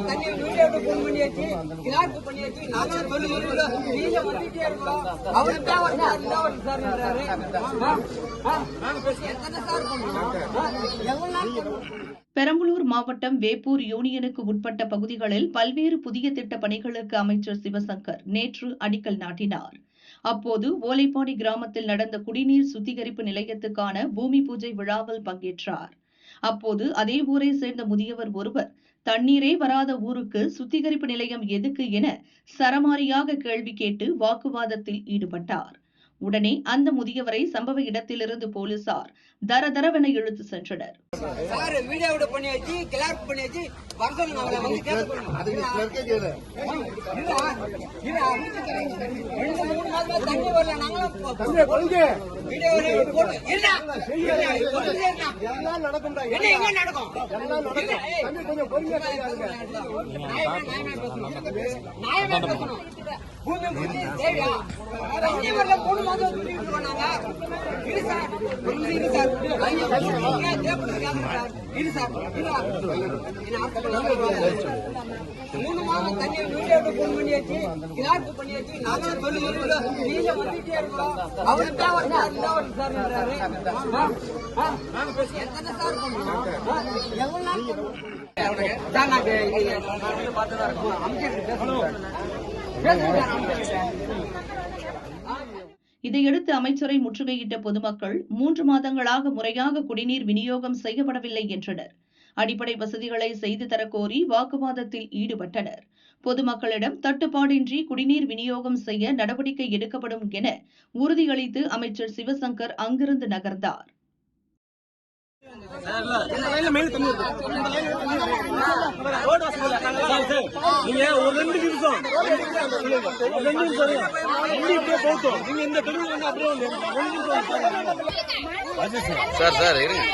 தண்ணி போன் பண்ணியாச்சு கிளாக்கு பண்ணியாச்சு சொல்லி நீங்க வந்துட்டே இருக்கோம் அவருக்கு தான் எத்தனை சார் எவ்வளவு நாள் பெரம்பலூர் மாவட்டம் வேப்பூர் யூனியனுக்கு உட்பட்ட பகுதிகளில் பல்வேறு புதிய திட்ட பணிகளுக்கு அமைச்சர் சிவசங்கர் நேற்று அடிக்கல் நாட்டினார். அப்போது ஓலைப்பாடி கிராமத்தில் நடந்த குடிநீர் சுத்திகரிப்பு நிலையத்துக்கான பூமி பூஜை விழாவில் பங்கேற்றார். அப்போது அதே ஊரை சேர்ந்த முதியவர் ஒருவர் தண்ணீரே வராத ஊருக்கு சுத்திகரிப்பு நிலையம் எதுக்கு என சரமாரியாக கேள்வி கேட்டு வாக்குவாதத்தில் ஈடுபட்டார். உடனே அந்த முதியவரை சம்பவ இடத்திலிருந்து போலீசார் தரதரவென இழுத்து சென்றனர் நடக்கும்? தண்ணி வரல மூணு நாங்க. இரு சார், கொஞ்சம் இரு சார். இரு சார். மூணு மாதம் தண்ணி வீடியோ போன் பண்ணியாச்சு கிளாக்கு பண்ணியாச்சு நாங்க சொல்லி நீங்க வந்துட்டே இருக்கோம் தான் எத்தனை சார் எவ்வளவு நாள் சார், நாங்க பார்த்துதான் இருக்கோம். அமைச்சர். இதையடுத்து அமைச்சரை முற்றுகையிட்ட பொதுமக்கள் மூன்று மாதங்களாக முறையாக குடிநீர் விநியோகம் செய்யப்படவில்லை என்றனர் அடிப்படை வசதிகளை செய்து தரக்கோரி வாக்குவாதத்தில் ஈடுபட்டனர். பொதுமக்களிடம் தட்டுப்பாடின்றி குடிநீர் விநியோகம் செய்ய நடவடிக்கை எடுக்கப்படும் என உறுதியளித்து அமைச்சர் சிவசங்கர் அங்கிருந்து நகர்ந்தார். சார் சார் இருங்க.